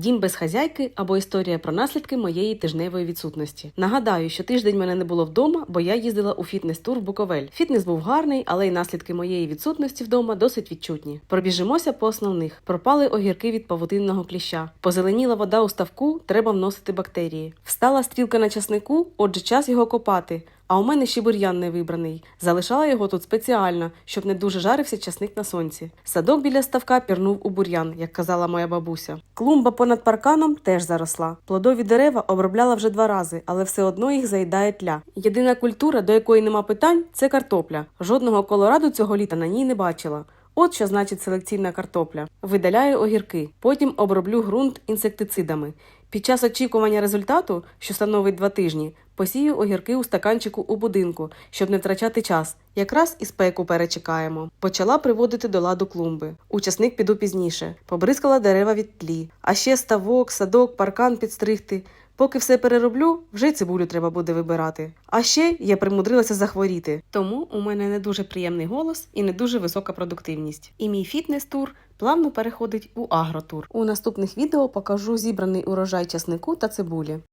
Дім без хазяйки або історія про наслідки моєї тижневої відсутності. Нагадаю, що тиждень мене не було вдома, бо я їздила у фітнес-тур в Буковель. Фітнес був гарний, але й наслідки моєї відсутності вдома досить відчутні. Пробіжимося по основних: пропали огірки від павутинного кліща, позеленіла вода у ставку, треба вносити бактерії. Встала стрілка на часнику, отже, час його копати. А у мене ще бур'ян не вибраний. Залишала його тут спеціально, щоб не дуже жарився часник на сонці. Садок біля ставка пірнув у бур'ян, як казала моя бабуся. Клумба понад парканом теж заросла. Плодові дерева обробляла вже два рази, але все одно їх заїдає тля. Єдина культура, до якої нема питань, це картопля. Жодного колораду цього літа на ній не бачила. От що значить селекційна картопля. Видаляю огірки, потім оброблю ґрунт інсектицидами. Під час очікування результату, що становить два тижні, посію огірки у стаканчику у будинку, щоб не втрачати час. Якраз і спеку перечекаємо. Почала приводити до ладу клумби. Учасник піду пізніше. Побризкала дерева від тлі. А ще ставок, садок, паркан підстригти. Поки все перероблю, вже й цибулю треба буде вибирати. А ще я примудрилася захворіти. Тому у мене не дуже приємний голос і не дуже висока продуктивність. І мій фітнес-тур плавно переходить у агротур. У наступних відео покажу зібраний урожай часнику та цибулі.